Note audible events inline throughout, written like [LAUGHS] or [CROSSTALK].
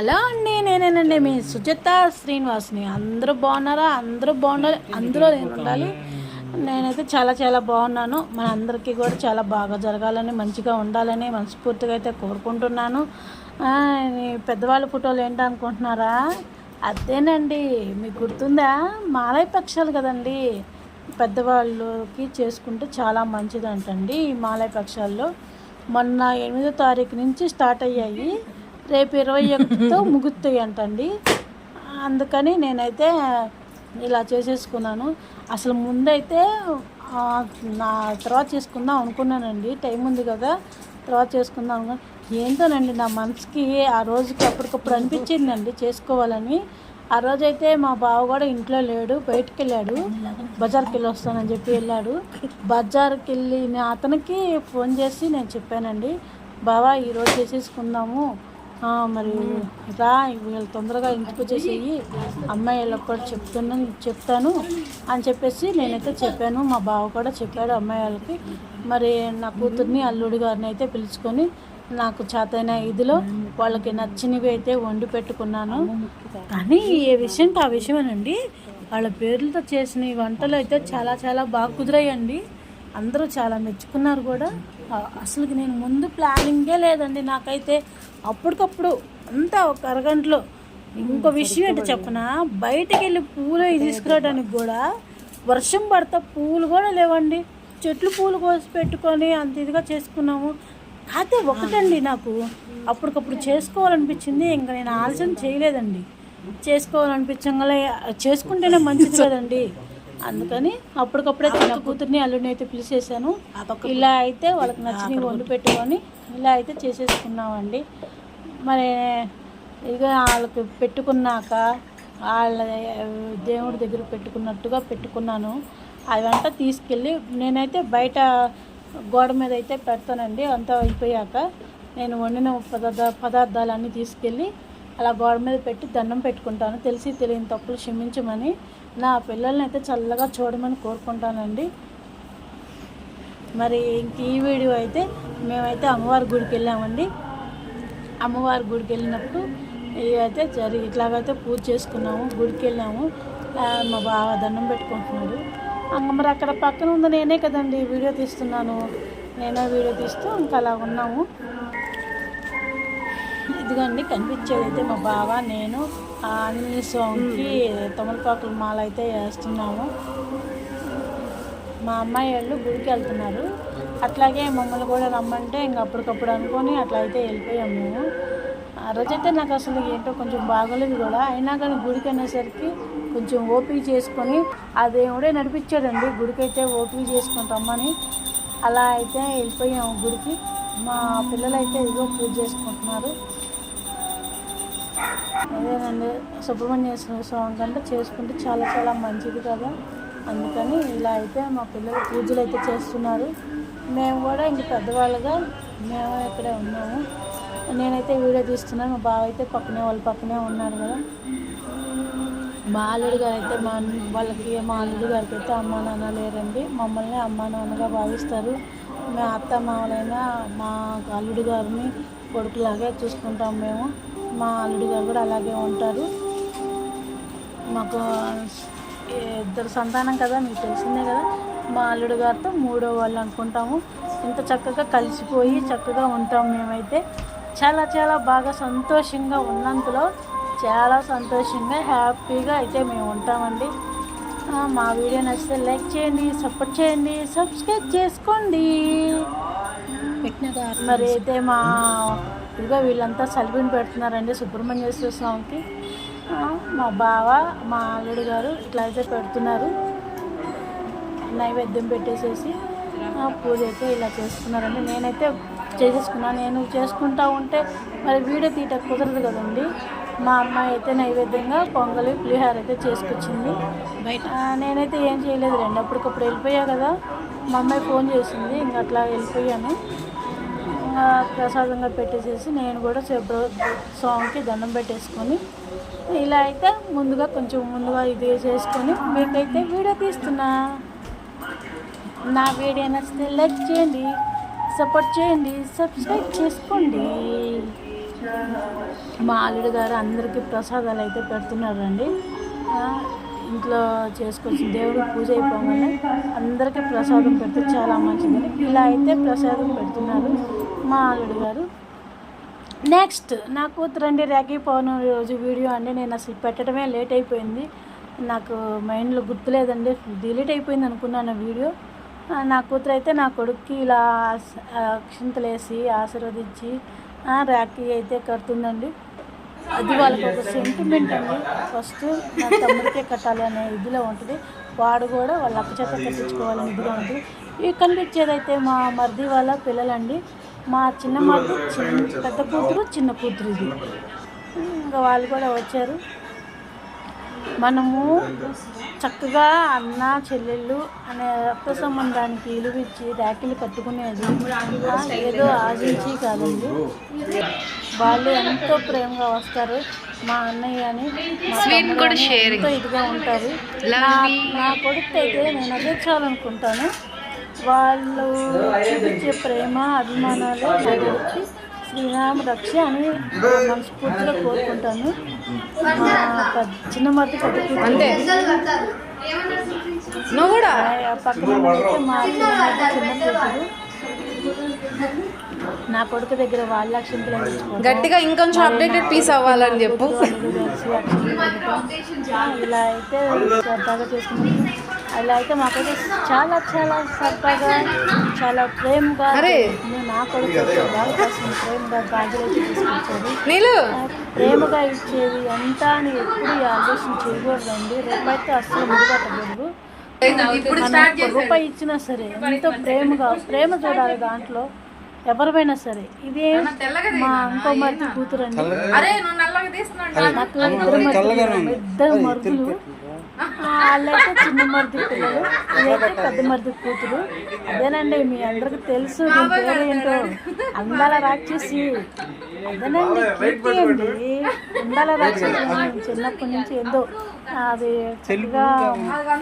Hello అండి నేనేనండి మీ సుచిత శ్రీనివాస్ని. అందరూ బాగున్నారా? అందరూ బాగుండాలి. అందరూ నేను ఉండాలి. నేనైతే చాలా చాలా బాగున్నాను. మన అందరికీ కూడా చాలా బాగా జరగాలని మంచిగా ఉండాలని మనస్ఫూర్తిగా అయితే కోరుకుంటున్నాను. పెద్దవాళ్ళ ఫోటోలు ఏంటనుకుంటున్నారా అదేనండి. మీకు గుర్తుందా? మాలయ పక్షాలు కదండి. పెద్దవాళ్ళకి చేసుకుంటే చాలా మంచిదంటండి ఈ మాలయ పక్షాల్లో. మొన్న ఎనిమిదో తారీఖు నుంచి స్టార్ట్ అయ్యాయి. రేపు ఇరవై ఒకటితో [LAUGHS] ముగుతాయి అంటండి. అందుకని నేనైతే ఇలా చేసేసుకున్నాను. అసలు ముందైతే నా తర్వాత చేసుకుందాం అనుకున్నానండి. టైం ఉంది కదా తర్వాత చేసుకుందాం అనుకున్నా. ఏంటోనండి నా మనసుకి ఆ రోజుకి అప్పటికప్పుడు అనిపించిందండి చేసుకోవాలని. ఆ రోజైతే మా బావ కూడా ఇంట్లో లేడు బయటికి వెళ్ళాడు బజార్కి వెళ్ళి వస్తానని చెప్పి వెళ్ళాడు. బజార్కి వెళ్ళిన అతనికి ఫోన్ చేసి నేను చెప్పానండి బావా ఈరోజు చేసేసుకుందాము. మరి రా వీళ్ళు తొందరగా ఇంటికి వచ్చేసేయి. అమ్మాయి వాళ్ళకి కూడా చెప్తున్నాను చెప్తాను అని చెప్పేసి నేనైతే చెప్పాను. మా బావ కూడా చెప్పాడు అమ్మాయి వాళ్ళకి. మరి నా కూతుర్ని అల్లుడి గారిని అయితే పిలుచుకొని నాకు చేతైన ఇదిలో వాళ్ళకి నచ్చినవి అయితే వండి పెట్టుకున్నాను. కానీ ఏ విషయం ఆ విషయమేనండి వాళ్ళ పేర్లతో చేసిన వంటలు అయితే చాలా చాలా బాగా కుదిరాయండి. అందరూ చాలా మెచ్చుకున్నారు కూడా. అసలుకి నేను ముందు ప్లానింగే లేదండి. నాకైతే అప్పటికప్పుడు అంతా ఒక అరగంటలో ఇంకో విషయం ఏంటో చెప్పనా? బయటికి వెళ్ళి పూలు తీసుకురావడానికి కూడా వర్షం పడతా పూలు కూడా లేవండి. చెట్లు పూలు కోసి పెట్టుకొని అంత ఇదిగా చేసుకున్నాము. అయితే ఒకటండి నాకు. అప్పటికప్పుడు చేసుకోవాలనిపించింది. ఇంకా నేను ఆలస్యం చేయలేదండి. చేసుకోవాలనిపించగల చేసుకుంటేనే మంచిది [LAUGHS] కదండి. అందుకని అప్పటికప్పుడే చిన్న కూతుర్ని అల్లుడిని అయితే పిలిచేసాను ఇలా అయితే వాళ్ళకి నచ్చినవి వండి పెట్టుకొని ఇలా అయితే చేసేసుకున్నామండి. మరి ఇక వాళ్ళకి పెట్టుకున్నాక వాళ్ళ దేవుడి దగ్గర పెట్టుకున్నట్టుగా పెట్టుకున్నాను. అవంతా తీసుకెళ్ళి నేనైతే బయట గోడ మీద అయితే పెడతానండి. అంతా అయిపోయాక నేను వండిన పదార్థ పదార్థాలన్నీ తీసుకెళ్ళి అలా గోడ మీద పెట్టి దండం పెట్టుకుంటాను. తెలిసి తెలియని తప్పులు క్షమించమని నా పిల్లల్ని అయితే చల్లగా చూడమని కోరుకుంటానండి. మరి ఇంక ఈ వీడియో అయితే మేమైతే అమ్మవారి గుడికి వెళ్ళామండి. అమ్మవారి గుడికి వెళ్ళినప్పుడు ఇవైతే అయితే జరిగి ఇట్లాగైతే పూజ చేసుకున్నాము గుడికి వెళ్ళాము. మా బావ దండం పెట్టుకుంటున్నాడు. అంగ మరి అక్కడ పక్కన ఉంది నేనే కదండి వీడియో తీస్తున్నాను. నేనే వీడియో తీస్తూ ఇంకా అలా ఉన్నాము. ఇదిగోండి కనిపించేది అయితే మా బావ నేను ఆ ఆంజనేయ స్వామికి తమలపాకుల మాల అయితే వేస్తున్నాము. మా అమ్మాయి వాళ్ళు గుడికి వెళ్తున్నారు. అట్లాగే మమ్మల్ని కూడా రమ్మంటే ఇంక అప్పటికప్పుడు అనుకొని అట్లా అయితే వెళ్ళిపోయాము మేము. ఆ రోజైతే నాకు అసలు ఏంటో కొంచెం బాగోలేదు కూడా. అయినా కానీ గుడికి అనేసరికి కొంచెం ఓపిక చేసుకొని ఆ దేవుడే నడిపించాడండి. గుడికి అయితే ఓపిక చేసుకొని రమ్మని అలా అయితే వెళ్ళిపోయాము గుడికి. మా పిల్లలైతే ఇదిగో పూజ చేసుకుంటున్నారు. అదేనండి సుబ్రహ్మణ్యేశ్వర స్వామి కంటే చేసుకుంటే చాలా చాలా మంచిది కదా. అందుకని ఇలా అయితే మా పిల్లలు పూజలు అయితే చేస్తున్నారు. మేము కూడా ఇంక పెద్దవాళ్ళుగా మేము ఇక్కడే ఉన్నాము. నేనైతే వీడియో తీస్తున్నాను మా బావ అయితే పక్కనే వాళ్ళ పక్కనే ఉన్నాడు కదా. మా అల్లుడు గారు అయితే మా వాళ్ళకి మా అల్లుడు గారికి అయితే అమ్మా నాన్న లేరండి. మమ్మల్ని అమ్మా నాన్నగా భావిస్తారు. మా అత్త మామలైనా మా అల్లుడు గారిని కొడుకులాగే చూసుకుంటాం మేము. మా అల్లుడు గారు కూడా అలాగే ఉంటారు. మాకు ఇద్దరు సంతానం కదా మీకు తెలిసిందే కదా. మా అల్లుడు గారితో మూడో వాళ్ళు అనుకుంటాము. ఇంత చక్కగా కలిసిపోయి చక్కగా ఉంటాం మేమైతే. చాలా చాలా బాగా సంతోషంగా ఉన్నంతలో చాలా సంతోషంగా హ్యాపీగా అయితే మేము ఉంటామండి. మా వీడియో నచ్చితే లైక్ చేయండి సపోర్ట్ చేయండి సబ్స్క్రైబ్ చేసుకోండి. మరి అయితే మా ఇదిగో వీళ్ళంతా సలిపిని పెడుతున్నారండి సుబ్రహ్మణ్యేశ్వర స్వామికి మా బావ మా అల్లుడు గారు ఇట్లా అయితే పెడుతున్నారు. నైవేద్యం పెట్టేసేసి పూజ అయితే ఇలా చేసుకున్నారండి నేనైతే చేసేసుకున్నాను నేను చేసుకుంటా ఉంటే మరి వీడియో తీయట కుదరదు కదండి. మా అమ్మాయి అయితే నైవేద్యంగా పొంగలి పులిహార అయితే చేసుకొచ్చింది. బయట. నేనైతే ఏం చేయలేదు రండి. అప్పటికప్పుడు వెళ్ళిపోయా కదా. మా అమ్మాయి ఫోన్ చేసింది. ఇంకా అట్లా వెళ్ళిపోయాను. ప్రసాదంగా పెట్టేసేసి నేను కూడా శుభ్ర స్వామికి దండం పెట్టేసుకొని ఇలా అయితే ముందుగా కొంచెం ముందుగా ఇది చేసుకొని మీకైతే వీడియో తీస్తున్నా. నా వీడియో నచ్చితే లైక్ చేయండి సపోర్ట్ చేయండి సబ్స్క్రైబ్ చేసుకోండి. మా అల్లుడు గారు అందరికీ ప్రసాదాలు అయితే పెడుతున్నారండి. ఇంట్లో చేసుకొచ్చి దేవుడికి పూజ అయిపోగానే అందరికీ ప్రసాదం పెడితే చాలా మంచిది ఇలా అయితే ప్రసాదం పెడుతున్నారు మా ఆలుడు గారు. నెక్స్ట్ నా కూతురు అండి ర్యాకీ పౌర్ణమి రోజు వీడియో అండి. నేను అసలు పెట్టడమే లేట్ అయిపోయింది. నాకు మైండ్లో గుర్తులేదండి. డిలీట్ అయిపోయింది అనుకున్నాను వీడియో. నా కూతురు అయితే నా కొడుక్కి ఇలా అక్షింతలేసి ఆశీర్వదించి రాఖీ ర్యాకీ అయితే కడుతుందండి. అది వాళ్ళకి ఒక సెంటిమెంట్ అండి. ఫస్ట్ నా తమ్ముడికే కట్టాలి అనే ఇదిలో ఉంటుంది. వాడు కూడా వాళ్ళ అక్క చేత కట్టించుకోవాలని ఇదిలో ఉంటుంది. ఇవి కనిపించేదైతే మా మరిది వాళ్ళ పిల్లలండి. మా చిన్న మరిది చిన్న పెద్ద కూతురు చిన్న కూతురు ఇది. ఇంకా వాళ్ళు కూడా వచ్చారు. మనము చక్కగా అన్న చెల్లెళ్ళు అనే రక్త సంబంధానికి విలువిచ్చి ర్యాకిలు కట్టుకునేది. ఏదో ఆశించి కాదండి. వాళ్ళు ఎంతో ప్రేమగా వస్తారు. మా అన్నయ్య అని ఎంతో ఇదిగా ఉంటారు. నా కొడుకు అయితే నేను అదే చాలనుకుంటాను వాళ్ళు చూపించే ప్రేమ అభిమానాలు నా కొడుకు శ్రీరామ రక్ష అని మనస్ఫూర్తిగా కోరుకుంటాను చిన్న పెద్ద కూతురు. నువ్వు కూడా పక్కన మా చిన్న నా కొడుకు దగ్గర వాళ్ళ అక్షంతలు. గట్టిగా ఇంకొంచెం అప్డేటెడ్ పీస్ అవ్వాలని చెప్పు. ఇలా అయితే సరదాగా చేసుకున్నాం అలా అయితే మాకైతే చాలా చాలా సరదాగా చాలా ప్రేమగా నా కొడుకు ప్రేమగా గాజులు అయితే ప్రేమగా ఇచ్చేది ఎంత అని ఎప్పుడు ఈ ఆలోచన చేయకూడదండి. రూపాయితో అస్సలు ముడిపట్టకూడదు. రూపాయి ఇచ్చినా సరే ఎంతో ప్రేమగా ప్రేమ చూడాలి దాంట్లో. ఎవరిపైనా సరే. ఇదే మా ఇంకో మరిది కూతురు అండి నాకు ఇద్దరు మరుదులు వాళ్ళైతే చిన్న మరిది పిల్లలు. ఇదైతే పెద్ద మరిది కూతురు. అదేనండి మీ అందరికి తెలుసు దీని పేరు ఏంటో. అందాల రాక్షసి. అదేనండి కీర్తి అండి. అందాల రాక్షసి నేను చిన్నప్పటి నుంచి ఏందో అది చక్కగా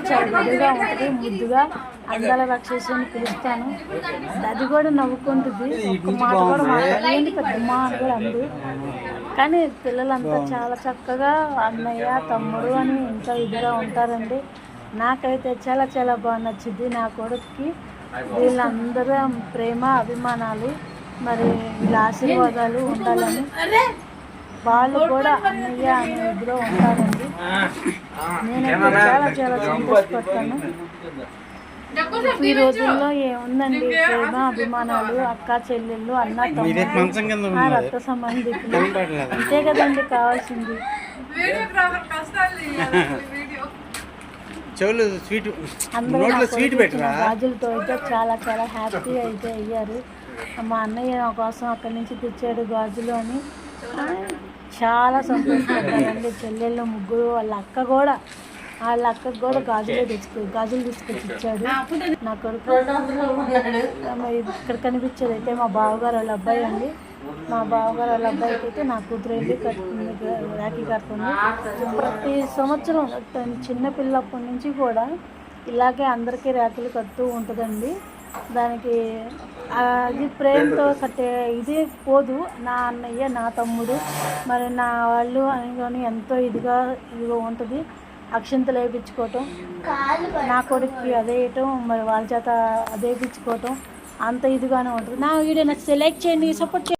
చాలా ఇదిగా ఉంటుంది ముద్దుగా అందాల రాక్షసి అని పిలుస్తాను. అది కూడా నవ్వుకుంటుంది. మాట కూడా మాట్లాడేది పెద్దమ్మ అని కూడా అందు. కానీ పిల్లలంతా చాలా చక్కగా అన్నయ్య తమ్ముడు అని ఇంకా ఇదిగా ఉంటారండి. నాకైతే చాలా చాలా బాగా నచ్చింది నా కొడుకుకి. వీళ్ళందరూ ప్రేమ అభిమానాలు మరి వీళ్ళ ఆశీర్వాదాలు ఉండాలని వాళ్ళు కూడా అన్నయ్య అనే ఇదిలో ఉంటారండి. నేనైతే చాలా చాలా సంతోషపడతాను. ఈ రోజుల్లో ఏముందండి? ప్రేమ అభిమానాలు అక్క చెల్లెళ్ళు అన్న తమ్ముడు రక్త సంబంధికులు. అంతే కదండి కావాల్సింది. చెవులు స్వీట్ అందరూ నోట్లో నాకు స్వీట్ ఇచ్చిన పెట్టరా? గాజులతో అయితే చాలా చాలా హ్యాపీ అయితే అయ్యారు. మా అన్నయ్య నా కోసం అక్కడి నుంచి తెచ్చాడు గాజులు అని. చాలా సంతోషపడ్డారండి. చెల్లెళ్ళు ముగ్గురు వాళ్ళ అక్క కూడా. వాళ్ళ అక్కకు కూడా గాజులే తెచ్చుకో గాజులు తీసుకొచ్చి ఇచ్చాడు నా కొడుకు ఇక్కడ కనిపించేది అయితే మా బావగారు వాళ్ళ అబ్బాయి అండి. మా బావగారు వాళ్ళ అబ్బాయికి అయితే నా కూతురు వెళ్ళి కట్టుకుంది రాఖీ కడుతుంది. ప్రతి సంవత్సరం చిన్న పిల్లప్పటి నుంచి కూడా ఇలాగే అందరికీ రాఖీలు కడుతూ ఉంటుందండి. దానికి అది ప్రేమతో కట్టే ఇది పోదు. నా అన్నయ్య నా తమ్ముడు మరి నా వాళ్ళు అని కానీ ఎంతో ఇదిగా ఇదిగా ఉంటుంది. అక్షంతలు వేయించుకోవటం నా కొడుక్కి అదే వేయటం మరి వాళ్ళ చేత అదే వేయించుకోవటం అంత ఇదిగానే ఉంటుంది. నా వీడియో నచ్చితే లైక్ చేయండి సపోర్ట్ చేయండి.